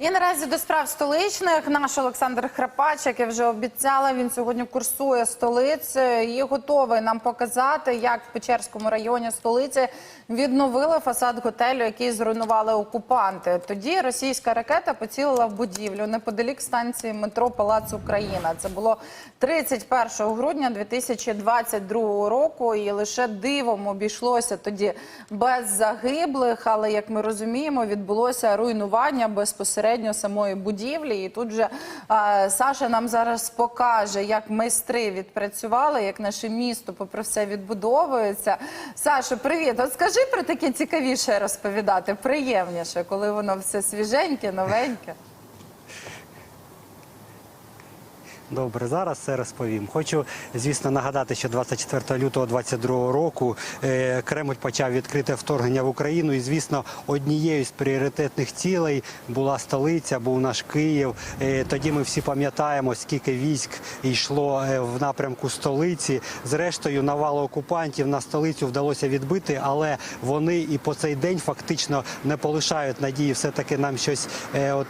І наразі до справ столичних наш Олександр Храпач, як я вже обіцяла, він сьогодні курсує столицею і готовий нам показати, як в Печерському районі столиці відновили фасад готелю, який зруйнували окупанти. Тоді російська ракета поцілила в будівлю неподалік станції метро Палац Україна. Це було 31 грудня 2022 року, і лише дивом обійшлося тоді без загиблих. Але як ми розуміємо, відбулося руйнування безпосередньо самої будівлі. І тут же а, Саша нам зараз покаже, як майстри відпрацювали, як наше місто, попри все, відбудовується. Саша, привіт! От скажи про таке цікавіше розповідати, приємніше, коли воно все свіженьке, новеньке. Добре, зараз все розповім. Хочу, звісно, нагадати, що 24 лютого 2022 року е, Кремль почав відкрите вторгнення в Україну. І, звісно, однією з пріоритетних цілей була столиця, був наш Київ. Е, тоді ми всі пам'ятаємо, скільки військ йшло е, в напрямку столиці. Зрештою, навалу окупантів на столицю вдалося відбити, але вони і по цей день фактично не полишають надії все-таки нам щось от.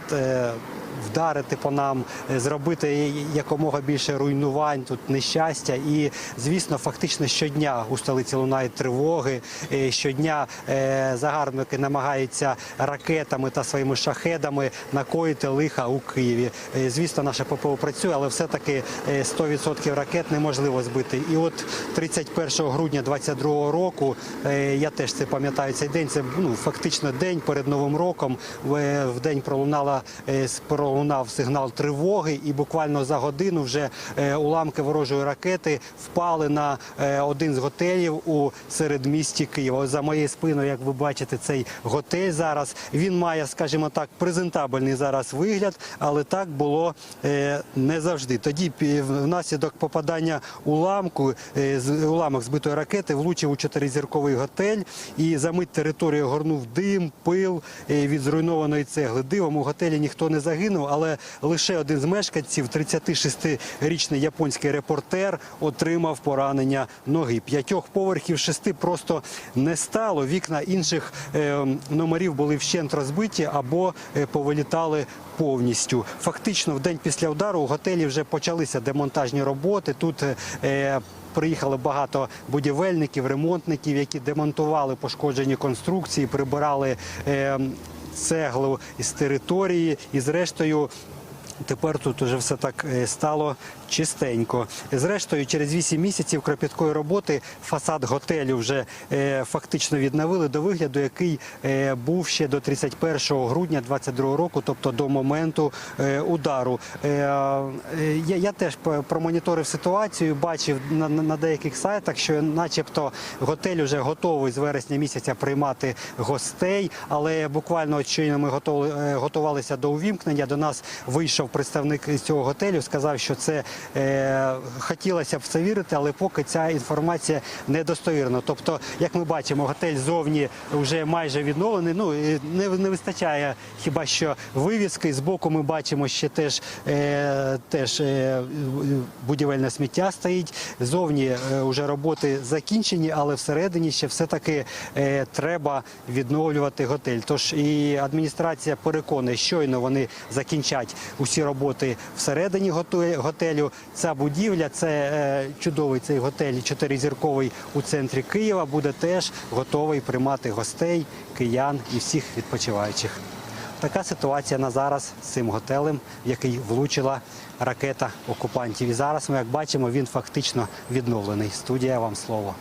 Вдарити по нам, е, зробити якомога більше руйнувань, тут нещастя. І звісно, фактично щодня у столиці лунають тривоги. е, Щодня е, загарбники намагаються ракетами та своїми шахедами накоїти лиха у Києві. Звісно, наша ППО працює, але все-таки е, 100% ракет неможливо збити. І от 31 грудня 2022 року я теж це пам'ятаю. Цей день це ну фактично день перед новим роком. В, день пролунала с- пролунав сигнал тривоги, і буквально за годину вже е, уламки ворожої ракети впали на е, один з готелів у середмісті Києва. За моєю спиною, як ви бачите, цей готель зараз він має, скажімо так, презентабельний зараз вигляд, але так було е, не завжди. Тоді внаслідок попадання уламку з уламок збитої ракети влучив у чотиризірковий готель і за мить територію горнув дим, пил від зруйнованої цегли. Дивом у готелі ніхто не загинув, але лише один з мешканців, 36-річний японський репортер, отримав поранення ноги. П'ятьох поверхів шести просто не стало. Вікна інших е, номерів були вщент розбиті або е, повилітали повністю. Фактично, в день після удару у готелі вже почалися демонтажні роботи. Тут е, Приїхало багато будівельників, ремонтників, які демонтували пошкоджені конструкції, прибирали е, цеглу із території. І, зрештою, Тепер тут уже все так е, стало чистенько. Зрештою, через 8 місяців кропіткої роботи фасад готелю вже е, фактично відновили до вигляду, який е, був ще до 31 грудня 2022 року, тобто до моменту е, удару. Я, теж промоніторив ситуацію, бачив на, деяких сайтах, що, начебто, готель вже готовий з вересня місяця приймати гостей, але буквально щойно ми готувалися до увімкнення. До нас вийшов представник з цього готелю, сказав, що це хотілося б це вірити, але поки ця інформація недостовірна. Тобто, як ми бачимо, готель зовні вже майже відновлений. Ну не, не вистачає хіба що вивіски. З боку ми бачимо ще теж, е, теж е, будівельне сміття стоїть. Зовні е, вже роботи закінчені, але всередині ще все-таки е, треба відновлювати готель. Тож і адміністрація переконує, щойно вони закінчать усі роботи всередині готе- Ця будівля, це е, чудовий цей готель, чотиризірковий у центрі Києва, буде теж готовий приймати гостей, киян і всіх відпочиваючих. Така ситуація на зараз з цим готелем, в який влучила ракета окупантів. І зараз ми, як бачимо, він фактично відновлений. Студія вам слово.